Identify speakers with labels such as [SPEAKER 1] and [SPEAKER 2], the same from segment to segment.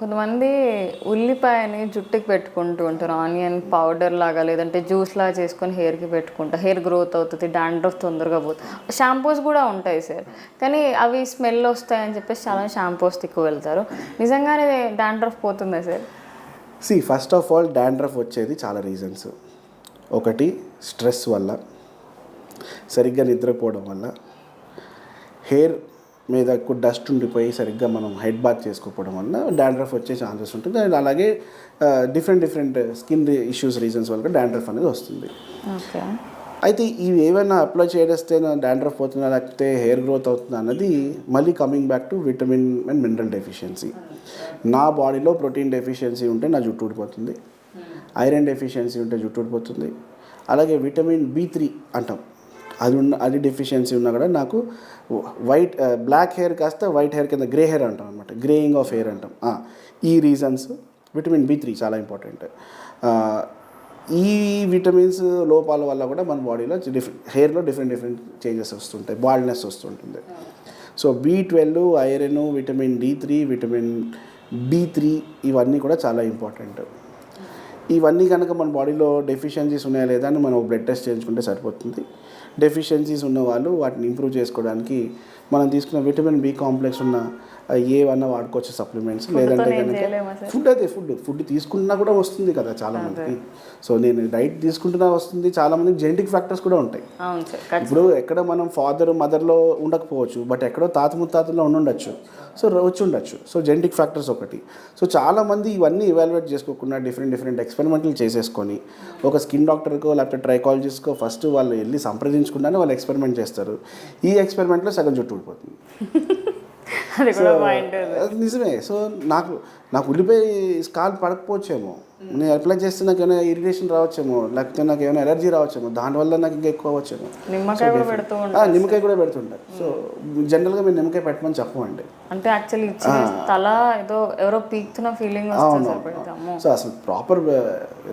[SPEAKER 1] కొంతమంది ఉల్లిపాయని జుట్టుకి పెట్టుకుంటూ ఉంటారు. ఆనియన్ పౌడర్ లాగా లేదంటే జ్యూస్ లాగా చేసుకొని హెయిర్కి పెట్టుకుంటారు హెయిర్ గ్రోత్ అవుతుంది డాండ్రఫ్ తొందరగా పోతుంది. షాంపూస్ కూడా ఉంటాయి సార్. కానీ అవి స్మెల్ వస్తాయని చెప్పేసి చాలా షాంపూస్ ఎక్కువ వెళ్తారు. నిజంగానే డాండ్రఫ్ పోతుందా sir?
[SPEAKER 2] See first of all dandruff వచ్చేది చాలా రీజన్స్. ఒకటి స్ట్రెస్ వల్ల సరిగ్గా నిద్రపోవడం వల్ల. హెయిర్ మీద ఎక్కువ డస్ట్ ఉండిపోయి సరిగ్గా మనం హెడ్ బాత్ చేసుకోకపోవడం వల్ల డాండ్రఫ్ వచ్చే ఛాన్సెస్ ఉంటుంది. అండ్ అలాగే different different skin issues reasons వల్ల డాండ్రఫ్ అనేది వస్తుంది. అయితే ఇవి ఏమైనా అప్లై చేస్తే డాండ్రఫ్ పోతుందా లేకపోతే హెయిర్ గ్రోత్ అవుతుందా అన్నది మళ్ళీ coming back to vitamin and mineral deficiency నా బాడీలో ప్రోటీన్ డెఫిషియన్సీ ఉంటే నా జుట్టు ఊడిపోతుంది. ఐరన్ డెఫిషియన్సీ ఉంటే జుట్టు ఊడిపోతుంది. అలాగే విటమిన్ బి త్రీ అంటాం. అది ఉన్న అది డెఫిషియన్సీ ఉన్నా కూడా నాకు వైట్ బ్లాక్ హెయిర్ కాస్త వైట్ హెయిర్ కింద గ్రే హెయిర్ అంటాం అనమాట గ్రేయింగ్ ఆఫ్ హెయిర్ అంటాం. ఈ రీజన్స్ విటమిన్ బి త్రీ చాలా ఇంపార్టెంట్ ఈ విటమిన్స్ లోపాల వల్ల కూడా మన బాడీలో డిఫరెంట్ హెయిర్లో డిఫరెంట్ డిఫరెంట్ చేంజెస్ వస్తుంటాయి. బాల్డ్నెస్ వస్తుంటుంది. So B twelve iron vitamin D three vitamin B three ఇవన్నీ కూడా చాలా ఇంపార్టెంట్ ఇవన్నీ కనుక మన బాడీలో డెఫిషియన్సీస్ ఉన్నాయా లేదా అని మనం బ్లడ్ టెస్ట్ చేయించుకుంటే సరిపోతుంది. డెఫిషియన్సీస్ ఉన్న వాళ్ళు వాటిని ఇంప్రూవ్ చేసుకోవడానికి మనం తీసుకున్న విటమిన్ బి కాంప్లెక్స్ ఉన్న ఏవన్నా వాడుకోవచ్చు సప్లిమెంట్స్ లేదంటే కనుక? ఫుడ్ అదే ఫుడ్ ఫుడ్ తీసుకున్నా కూడా వస్తుంది కదా చాలా మందికి. సో నేను డైట్ తీసుకుంటున్నా వస్తుంది. చాలా మందికి జెనెటిక్ ఫ్యాక్టర్స్ కూడా ఉంటాయి. ఇప్పుడు ఎక్కడ మనం ఫాదర్ మదర్లో ఉండకపోవచ్చు బట్ ఎక్కడో తాత ముత్తాతలో ఉండుండొచ్చు. సో వచ్చి ఉండొచ్చు. సో జెనెటిక్ ఫ్యాక్టర్స్ ఒకటి. సో చాలామంది ఇవన్నీ ఇవాల్యుయేట్ చేసుకోకుండా డిఫరెంట్ డిఫరెంట్ ఎక్స్పెరిమెంట్లు చేసేసుకొని ఒక స్కిన్ డాక్టర్కో లేకపోతే ట్రైకాలజిస్ట్కో ఫస్ట్ వాళ్ళు వెళ్ళి సంప్రదించకుండానే వాళ్ళు ఎక్స్పెరిమెంట్ చేస్తారు. ఈ ఎక్స్పెరిమెంట్లో సగం జుట్టు ఊడిపోతుంది. నిజమే. సో నాకు నాకు ఉల్లిపాయ స్కాల్ పడకపోవచ్చేమో. నేను అప్లై చేస్తే నాకు ఏమైనా ఇరిటేషన్ రావచ్చేమో లేకపోతే నాకు ఏమైనా ఎలర్జీ రావచ్చేమో దానివల్ల నాకు ఇంకా ఎక్కువ అవ్వచ్చేమో.
[SPEAKER 1] నిమ్మకాయ కూడా పెడుతూ
[SPEAKER 2] నిమ్మకాయ కూడా పెడుతుంటారు. సో జనరల్గా మీరు నిమ్మకాయ పెట్టమని చెప్పమండి.
[SPEAKER 1] అంటే యాక్చువల్లీ తల ఏదో ఎవరో పీక్తున్న ఫీలింగ్ పెడతాము
[SPEAKER 2] సో అసలు ప్రాపర్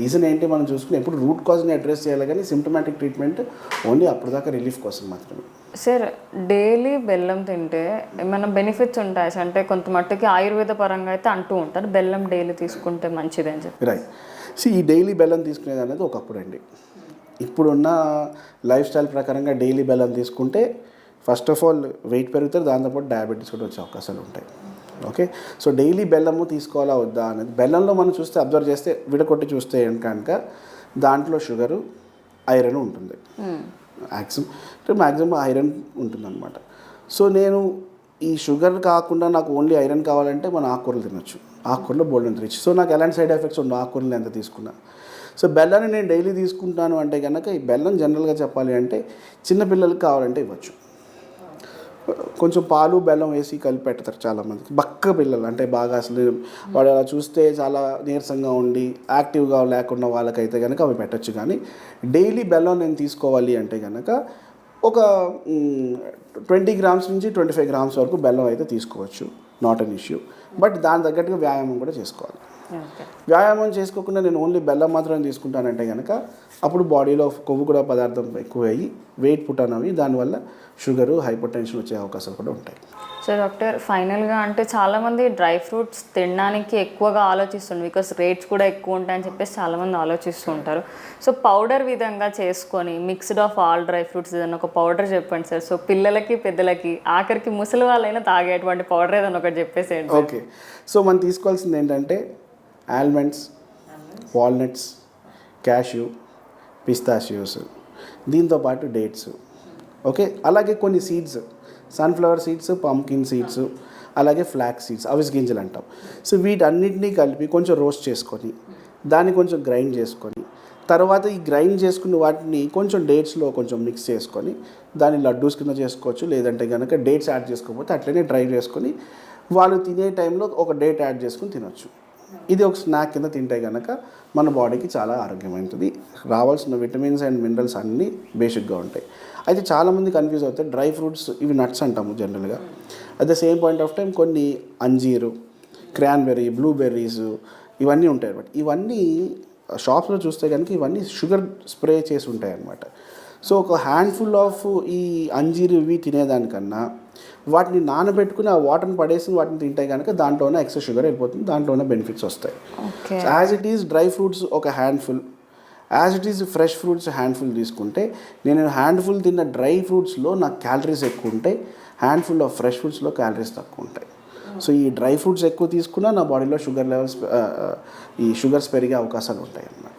[SPEAKER 2] రీజన్ ఏంటి మనం చూసుకుని ఎప్పుడు రూట్ కాజ్ని అడ్రస్ చేయాలి కానీ సిమ్టమాటిక్ ట్రీట్మెంట్ ఓన్లీ అప్పటిదాకా రిలీఫ్ కోసం మాత్రమే.
[SPEAKER 1] సార్ డైలీ బెల్లం తింటే ఏమైనా బెనిఫిట్స్ ఉంటాయి సార్? అంటే కొంత మట్టుకి ఆయుర్వేద పరంగా అయితే అంటూ ఉంటారు బెల్లం డైలీ తీసుకుంటే మంచిది అని చెప్పి.
[SPEAKER 2] రైట్ సో ఈ డైలీ బెల్లం తీసుకునేది అనేది ఒకప్పుడు అండి. ఇప్పుడున్న లైఫ్ స్టైల్ ప్రకారంగా డైలీ బెల్లం తీసుకుంటే ఫస్ట్ ఆఫ్ ఆల్ వెయిట్ పెరుగుతారు దాంతోపాటు డయాబెటీస్ కూడా వచ్చే అవకాశాలు ఉంటాయి. ఓకే? సో డైలీ బెల్లము తీసుకోవాలా వద్దా అనేది బెల్లంలో మనం చూస్తే అబ్జర్వ్ చేస్తే విడకొట్టి చూస్తే కనుక దాంట్లో షుగరు ఐరన్ ఉంటుంది. మ్యాక్సిమం అంటే మ్యాక్సిమం ఐరన్ ఉంటుందన్నమాట. సో నేను ఈ షుగర్ కాకుండా నాకు ఓన్లీ ఐరన్ కావాలంటే మనం ఆకుకూరలు తినొచ్చు. ఆకుకూరలో బోల్డ్ అంత రిచ్. సో నాకు ఎలాంటి సైడ్ ఎఫెక్ట్స్ ఉండవు ఆకుకూరలు ఎంత తీసుకున్నా. సో బెల్లాన్ని నేను డైలీ తీసుకుంటాను అంటే కనుక ఈ బెల్లం జనరల్గా చెప్పాలి అంటే చిన్నపిల్లలకి కావాలంటే ఇవ్వచ్చు. కొంచెం పాలు బెల్లం వేసి కలిపి పెడతారు చాలామందికి బక్క పిల్లలు అంటే బాగా అసలు వాడు అలా చూస్తే చాలా నీరసంగా ఉండి యాక్టివ్గా లేకుండా వాళ్ళకైతే కనుక అవి పెట్టచ్చు. కానీ డైలీ బెల్లం నేను తీసుకోవాలి అంటే కనుక ఒక ట్వంటీ గ్రామ్స్ నుంచి ట్వంటీ ఫైవ్ గ్రామ్స్ వరకు బెల్లం అయితే తీసుకోవచ్చు. నాట్ అన్ ఇష్యూ బట్ దాని తగ్గట్టుగా వ్యాయామం కూడా చేసుకోవాలి. వ్యాయామం చేసుకోకుండా నేను ఓన్లీ బెల్లం మాత్రమే తీసుకుంటానంటే కనుక అప్పుడు బాడీలో కొవ్వు కూడా పదార్థం ఎక్కువ అయ్యి వెయిట్ పుట్టాన్ అవి దానివల్ల షుగరు హైపర్ టెన్షన్ వచ్చే అవకాశాలు కూడా ఉంటాయి.
[SPEAKER 1] సో డాక్టర్ ఫైనల్గా అంటే చాలామంది డ్రై ఫ్రూట్స్ తినడానికి ఎక్కువగా ఆలోచిస్తుంటారు బికాస్ రేట్స్ కూడా ఎక్కువ ఉంటాయని చెప్పేసి చాలామంది ఆలోచిస్తూ ఉంటారు. సో పౌడర్ విధంగా చేసుకొని mixed of all dry fruits ఏదైనా ఒక పౌడర్ చెప్పండి సార్ సో పిల్లలకి పెద్దలకి ఆఖరికి ముసలి వాళ్ళైనా తాగేటువంటి పౌడర్ ఏదైనా ఒకటి చెప్పేసేయండి
[SPEAKER 2] ఓకే సో మనం తీసుకోవాల్సింది ఏంటంటే ఆల్మండ్స్ వాల్నట్స్ క్యాష్యూ పిస్తాషియోస్ దీంతో పాటు డేట్స్. ఓకే? అలాగే కొన్ని seeds. Sunflower seeds pumpkin seeds అలాగే ఫ్లాక్ సీడ్స్ అవిస్ గింజలు అంటాం. సో వీటన్నిటినీ కలిపి కొంచెం రోస్ట్ చేసుకొని దాన్ని కొంచెం గ్రైండ్ చేసుకొని తర్వాత ఈ గ్రైండ్ చేసుకున్న వాటిని కొంచెం డేట్స్లో కొంచెం మిక్స్ చేసుకొని దాన్ని లడ్డూస్ కింద చేసుకోవచ్చు లేదంటే కనుక డేట్స్ యాడ్ చేసుకోకపోతే అట్లనే డ్రై చేసుకొని వాళ్ళు తినే టైంలో ఒక డేట్ యాడ్ చేసుకుని తినొచ్చు. ఇది ఒక స్నాక్ కింద తింటే కనుక మన బాడీకి చాలా ఆరోగ్యమైనది రావాల్సిన విటమిన్స్ అండ్ మినరల్స్ అన్నీ బేసిక్గా ఉంటాయి. అయితే చాలామంది కన్ఫ్యూజ్ అవుతాయి డ్రై ఫ్రూట్స్ ఇవి నట్స్ అంటాము జనరల్గా at the same point of time కొన్ని అంజీరు క్రాన్బెర్రీ బ్లూబెర్రీస్ ఇవన్నీ ఉంటాయి అనమాట ఇవన్నీ షాప్స్లో చూస్తే కనుక ఇవన్నీ షుగర్ స్ప్రే చేసి ఉంటాయి అన్నమాట సో ఒక హ్యాండ్ఫుల్ ఆఫ్ ఈ అంజీరు ఇవి తినేదానికన్నా వాటిని నానబెట్టుకుని ఆ వాటర్ని పడేసి వాటిని తింటే కనుక దాంట్లోనే ఎక్సెస్ షుగర్ వెళ్ళిపోతుంది దాంట్లోనే బెనిఫిట్స్ వస్తాయి. As it is dry fruits ఒక handful. As it is fresh fruits handful తీసుకుంటే నేను హ్యాండ్ఫుల్ తిన్న డ్రై ఫ్రూట్స్లో నాకు క్యాలరీస్ ఎక్కువ ఉంటాయి హ్యాండ్ఫుల్ ఆఫ్ ఫ్రెష్ ఫ్రూట్స్లో క్యాలరీస్ తక్కువ ఉంటాయి. సో ఈ డ్రై ఫ్రూట్స్ ఎక్కువ తీసుకున్నా నా బాడీలో షుగర్ లెవెల్స్ ఈ షుగర్స్ పెరిగే అవకాశాలు ఉంటాయి అన్నమాట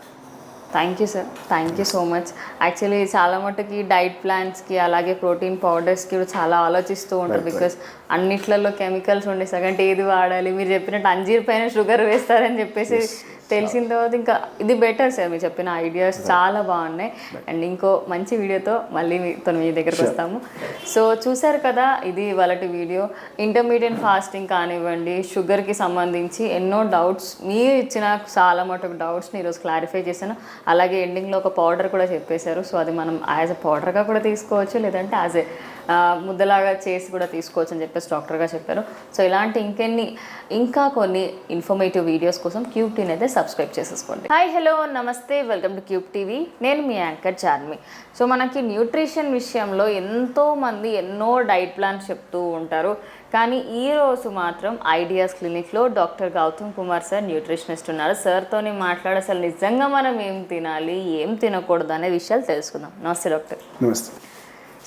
[SPEAKER 1] thank you sir thank you so much actually చాలా మటుకి డైట్ ప్లాన్స్కి అలాగే ప్రోటీన్ పౌడర్స్కి కూడా చాలా ఆలోచిస్తూ ఉంటారు బికాస్ అన్నిట్లలో కెమికల్స్ ఉండే సగంటే ఏది వాడాలి? మీరు చెప్పినట్టు అంజీర్ పైన షుగర్ వేస్తారని చెప్పేసి తెలిసిన తర్వాత ఇంకా ఇది బెటర్ సార్ మీరు చెప్పిన ఐడియాస్ చాలా బాగున్నాయి. అండ్ ఇంకో మంచి వీడియోతో మళ్ళీ మీతో మీ దగ్గరకు వస్తాము. సో చూసారు కదా ఇది వాళ్ళటి వీడియో. ఇంటర్మీడియట్ ఫాస్టింగ్ కానివ్వండి షుగర్కి సంబంధించి ఎన్నో డౌట్స్ మీరు ఇచ్చిన చాలా మటుకు డౌట్స్ని ఈరోజు క్లారిఫై చేశాను. అలాగే ఎండింగ్లో ఒక పౌడర్ కూడా చెప్పేశారు. సో అది మనం యాజ్ ఎ పౌడర్గా కూడా తీసుకోవచ్చు లేదంటే యాజ్ ఎ ముద్దలాగా చేసి కూడా తీసుకోవచ్చు అని చెప్పేసి డాక్టర్గా చెప్పారు. సో ఇలాంటి ఇంకెన్ని ఇంకా కొన్ని ఇన్ఫర్మేటివ్ వీడియోస్ కోసం క్యూబ్ టీని అయితే సబ్స్క్రైబ్ చేసేసుకోండి. హాయ్ హలో నమస్తే వెల్కమ్ టు క్యూబ్ టీవీ నేను మీ యాంకర్ చార్మి సో మనకి న్యూట్రిషన్ విషయంలో ఎంతో మంది ఎన్నో డైట్ ప్లాన్స్ చెప్తూ ఉంటారు. కానీ ఈ రోజు మాత్రం ideas క్లినిక్లో doctor Gautam Kumar sir nutritionist ఉన్నారు. సార్తోని మాట్లాడి అసలు నిజంగా మనం ఏం తినాలి ఏం తినకూడదు అనే విషయాలు తెలుసుకుందాం. నమస్తే డాక్టర్.
[SPEAKER 2] నమస్తే.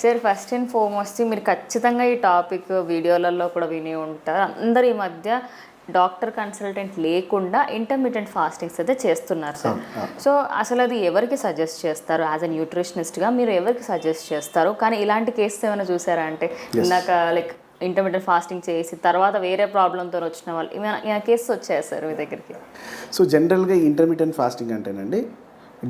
[SPEAKER 1] సార్ ఫస్ట్ అండ్ ఫార్మోస్ట్ మీరు ఖచ్చితంగా ఈ టాపిక్ వీడియోలలో కూడా విని ఉంటారు. అందరు ఈ మధ్య డాక్టర్ కన్సల్టెంట్ లేకుండా ఇంటర్మీడియట్ ఫాస్టింగ్స్ అయితే చేస్తున్నారు సార్. సో అసలు అది ఎవరికి సజెస్ట్ చేస్తారు? యాజ్ అ న్యూట్రిషనిస్ట్గా మీరు ఎవరికి సజెస్ట్ చేస్తారు? కానీ ఇలాంటి కేసెస్ ఏమైనా చూసారా అంటే ఇందాక లైక్ ఇంటర్మీడియట్ ఫాస్టింగ్ చేసి తర్వాత వేరే ప్రాబ్లంతో వచ్చిన వాళ్ళు ఏమైనా కేసెస్ వచ్చాయి సార్ మీ దగ్గరికి?
[SPEAKER 2] సో జనరల్గా ఇంటర్మీడియట్ ఫాస్టింగ్ అంటేనండి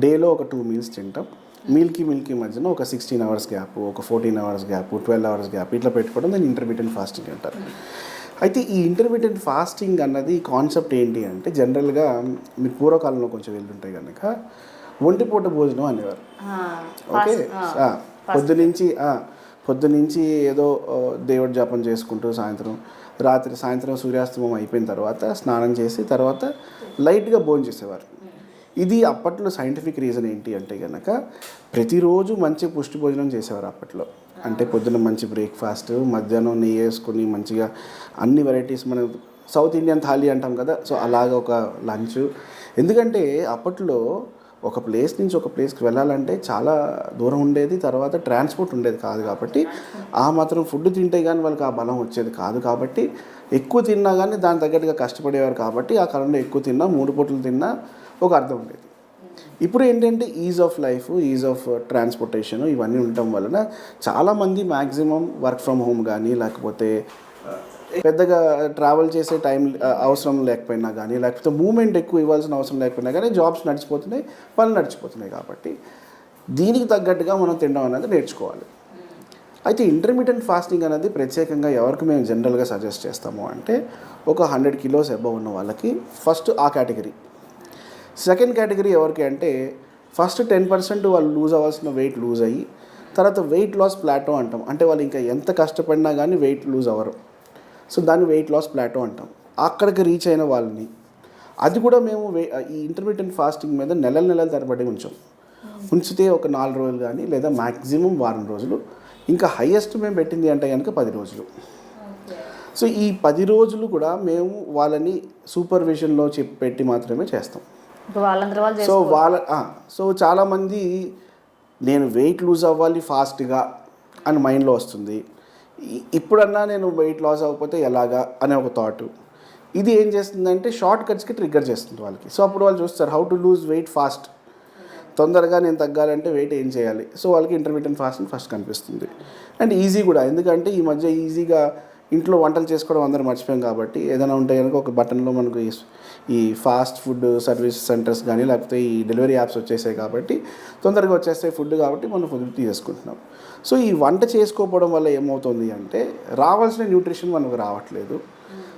[SPEAKER 2] డేలో ఒక టూ మీల్స్ తింటాం. మీల్కి మీల్కి మధ్యన ఒక సిక్స్టీన్ అవర్స్ గ్యాప్ ఒక fourteen hours gap twelve hours gap ఇట్లా పెట్టుకోవడం దాన్ని ఇంటర్మీడియట్ ఫాస్టింగ్ అంటారు. అయితే ఈ ఇంటర్మీడియట్ ఫాస్టింగ్ అన్నది కాన్సెప్ట్ ఏంటి అంటే జనరల్గా మీరు పూర్వకాలంలో కొంచెం వెళ్ళుంటే కనుక ఒంటిపూట భోజనం అనేవారు. ఓకే? పొద్దు నుంచి పొద్దు నుంచి ఏదో దేవుడి జపం చేసుకుంటూ సాయంత్రం రాత్రి సాయంత్రం సూర్యాస్తమం అయిపోయిన తర్వాత స్నానం చేసి తర్వాత లైట్గా భోజనం చేసేవారు. ఇది అప్పట్లో సైంటిఫిక్ రీజన్ ఏంటి అంటే కనుక ప్రతిరోజు మంచి పుష్టి భోజనం చేసేవారు అప్పట్లో. అంటే పొద్దున మంచి బ్రేక్ఫాస్ట్ మధ్యాహ్నం నెయ్యి వేసుకుని మంచిగా అన్ని వెరైటీస్ మనం సౌత్ ఇండియన్ థాలీ అంటాం కదా సో అలాగ ఒక లంచ్ ఎందుకంటే అప్పట్లో ఒక ప్లేస్ నుంచి ఒక ప్లేస్కి వెళ్ళాలంటే చాలా దూరం ఉండేది తర్వాత ట్రాన్స్పోర్ట్ ఉండేది కాదు కాబట్టి ఆ మాత్రం ఫుడ్ తింటే కానీ వాళ్ళకి ఆ బలం వచ్చేది కాదు కాబట్టి ఎక్కువ తిన్నా కానీ దాని తగ్గట్టుగా కష్టపడేవారు కాబట్టి ఆ కాలంలో ఎక్కువ తిన్నా మూడు పూటలు తిన్నా ఒక అర్థం ఉండేది. ఇప్పుడు ఏంటంటే ease of life ease of transportation ఇవన్నీ ఉండటం వలన చాలామంది మ్యాక్సిమం వర్క్ ఫ్రమ్ హోమ్ కానీ లేకపోతే uh, పెద్దగా ట్రావెల్ చేసే టైం uh, అవసరం లేకపోయినా కానీ లేకపోతే మూమెంట్ ఎక్కువ ఇవ్వాల్సిన అవసరం లేకపోయినా కానీ జాబ్స్ నడిచిపోతున్నాయి పనులు నడిచిపోతున్నాయి కాబట్టి దీనికి తగ్గట్టుగా మనం తినడం అనేది నేర్చుకోవాలి. అయితే ఇంటర్మీడియట్ ఫాస్టింగ్ అనేది ప్రత్యేకంగా ఎవరికి మేము జనరల్గా సజెస్ట్ చేస్తాము అంటే ఒక హండ్రెడ్ కిలోస్ అబవ్ ఉన్న వాళ్ళకి ఫస్ట్ ఆ కేటగిరీ సెకండ్ కేటగిరీ ఎవరికి అంటే ఫస్ట్ టెన్ పర్సెంట్ వాళ్ళు లూజ్ అవ్వాల్సిన వెయిట్ లూజ్ అయ్యి తర్వాత వెయిట్ లాస్ ప్లాటో అంటాం. అంటే వాళ్ళు ఇంకా ఎంత కష్టపడినా కానీ వెయిట్ లూజ్ అవ్వరు. సో దాన్ని వెయిట్ లాస్ ప్లాటో అంటాం. అక్కడికి రీచ్ అయిన వాళ్ళని అది కూడా మేము వే ఈ ఇంటర్మీడియట్ ఫాస్టింగ్ మీద నెలల నెలల తరబడి ఉంచాం. ఉంచితే ఒక నాలుగు రోజులు కానీ లేదా మ్యాక్సిమం వారం రోజులు. ఇంకా హయ్యెస్ట్ మేము పెట్టింది అంటే కనుక పది రోజులు. సో ఈ పది రోజులు కూడా మేము వాళ్ళని సూపర్విజన్లో చెప్పి పెట్టి మాత్రమే చేస్తాం. సో వాళ్ళ సో చాలామంది నేను వెయిట్ లూజ్ అవ్వాలి ఫాస్ట్గా అని మైండ్లో వస్తుంది. ఇప్పుడన్నా నేను వెయిట్ లాస్ అవ్వకపోతే ఎలాగా అనే ఒక థాట్. ఇది ఏం చేస్తుందంటే షార్ట్ కట్స్కి ట్రిగ్గర్ చేస్తుంది వాళ్ళకి. సో అప్పుడు వాళ్ళు చూస్తారు how to lose weight fast. తొందరగా నేను తగ్గాలంటే వెయిట్ ఏం చేయాలి? సో వాళ్ళకి ఇంటర్మీడియట్ ఫాస్టింగ్ ఫస్ట్ కనిపిస్తుంది. అండ్ ఈజీ కూడా ఎందుకంటే ఈ మధ్య ఈజీగా ఇంట్లో వంటలు చేసుకోవడం అందరూ మర్చిపోయాం కాబట్టి ఏదైనా ఉంటే కనుక ఒక బటన్లో మనకు ఈ- ఈ ఫాస్ట్ ఫుడ్ సర్వీస్ సెంటర్స్ కానీ లేకపోతే ఈ డెలివరీ యాప్స్ వచ్చేసాయి కాబట్టి తొందరగా వచ్చేస్తాయి ఫుడ్ కాబట్టి మనం ఫుడ్ చేసుకుంటున్నాం సో ఈ వంట చేసుకోకపోవడం వల్ల ఏమవుతుంది అంటే రావాల్సిన న్యూట్రిషన్ మనకు రావట్లేదు.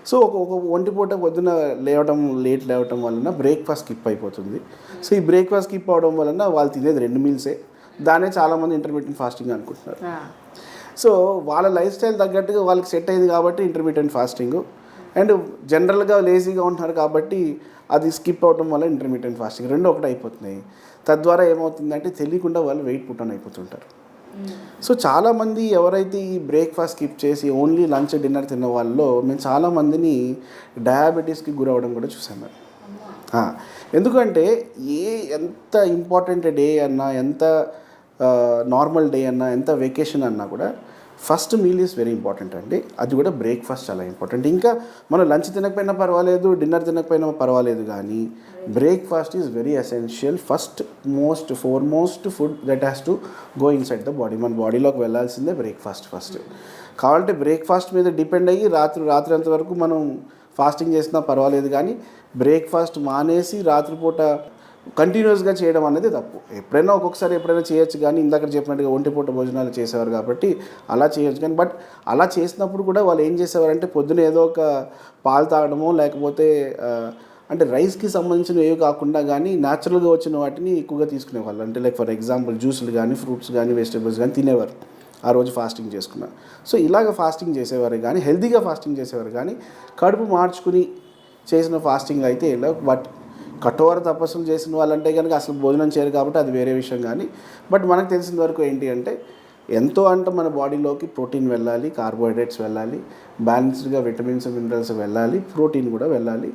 [SPEAKER 2] సో ఒక ఒక ఒంటిపూట పొద్దున లేవటం లేట్ లేవటం వలన బ్రేక్ఫాస్ట్ స్కిప్ అయిపోతుంది. సో ఈ బ్రేక్ఫాస్ట్ స్కిప్ అవడం వలన వాళ్ళు తినేది రెండు మీల్సే. దానే చాలామంది ఇంటర్మీడియట్ ఫాస్టింగ్ అనుకుంటున్నారు. సో వాళ్ళ లైఫ్ స్టైల్ తగ్గట్టుగా వాళ్ళకి సెట్ అయింది కాబట్టి ఇంటర్మీడియట్ ఫాస్టింగ్ అండ్ జనరల్గా లేజీగా ఉంటున్నారు కాబట్టి అది స్కిప్ అవడం వల్ల ఇంటర్మీడియట్ ఫాస్టింగ్ రెండు ఒకటి అయిపోతున్నాయి. తద్వారా ఏమవుతుందంటే తెలియకుండా వాళ్ళు వెయిట్ పుట్టన్ అయిపోతుంటారు. సో చాలామంది ఎవరైతే ఈ బ్రేక్ఫాస్ట్ స్కిప్ చేసి ఓన్లీ లంచ్ డిన్నర్ తిన్న వాళ్ళలో మేము చాలామందిని డయాబెటీస్కి గురవడం కూడా చూసాం మేము. ఆ, ఎందుకంటే ఏ ఎంత ఇంపార్టెంట్ డే అన్నా ఎంత నార్మల్ డే అన్నా ఎంత వెకేషన్ అన్నా కూడా first meal is very important అండి. అది కూడా బ్రేక్ఫాస్ట్ చాలా ఇంపార్టెంట్ ఇంకా మనం లంచ్ తినకపోయినా పర్వాలేదు డిన్నర్ తినకపోయినా పర్వాలేదు కానీ breakfast is very essential first most foremost food that has to go inside the body మన బాడీలోకి వెళ్ళాల్సిందే బ్రేక్ఫాస్ట్ ఫస్ట్ కావాలంటే బ్రేక్ఫాస్ట్ మీద డిపెండ్ అయ్యి రాత్రి రాత్రి అంత వరకు మనం ఫాస్టింగ్ చేసినా పర్వాలేదు కానీ బ్రేక్ఫాస్ట్ మానేసి రాత్రిపూట కంటిన్యూస్గా చేయడం అనేది తప్పు. ఎప్పుడైనా ఒక్కొక్కసారి ఎప్పుడైనా చేయొచ్చు కానీ ఇందాక చెప్పినట్టుగా ఒంటిపూట భోజనాలు చేసేవారు కాబట్టి అలా చేయొచ్చు కానీ బట్ అలా చేసినప్పుడు కూడా వాళ్ళు ఏం చేసేవారంటే పొద్దున ఏదో ఒక పాలు తాగడమో లేకపోతే అంటే రైస్కి సంబంధించినవి ఏవి కాకుండా కానీ న్యాచురల్గా వచ్చిన వాటిని ఎక్కువగా తీసుకునేవాళ్ళు. అంటే లైక్ ఫర్ ఎగ్జాంపుల్ జ్యూసులు కానీ ఫ్రూట్స్ కానీ వెజిటేబుల్స్ కానీ తినేవారు. ఆ రోజు ఫాస్టింగ్ చేసుకున్నారు సో ఇలాగ ఫాస్టింగ్ చేసేవారు కానీ హెల్తీగా ఫాస్టింగ్ చేసేవారు కానీ కడుపు మార్చుకుని చేసిన ఫాస్టింగ్ అయితే ఇలా బట్ కఠోర తపస్సులు చేసిన వాళ్ళంటే కనుక అసలు భోజనం చేయరు కాబట్టి అది వేరే విషయం కానీ బట్ మనకు తెలిసిన వరకు ఏంటి అంటే ఎంతో అంటే మన బాడీలోకి ప్రోటీన్ వెళ్ళాలి కార్బోహైడ్రేట్స్ వెళ్ళాలి బ్యాలెన్స్డ్గా విటమిన్స్ మినరల్స్ వెళ్ళాలి ప్రోటీన్ కూడా వెళ్ళాలి.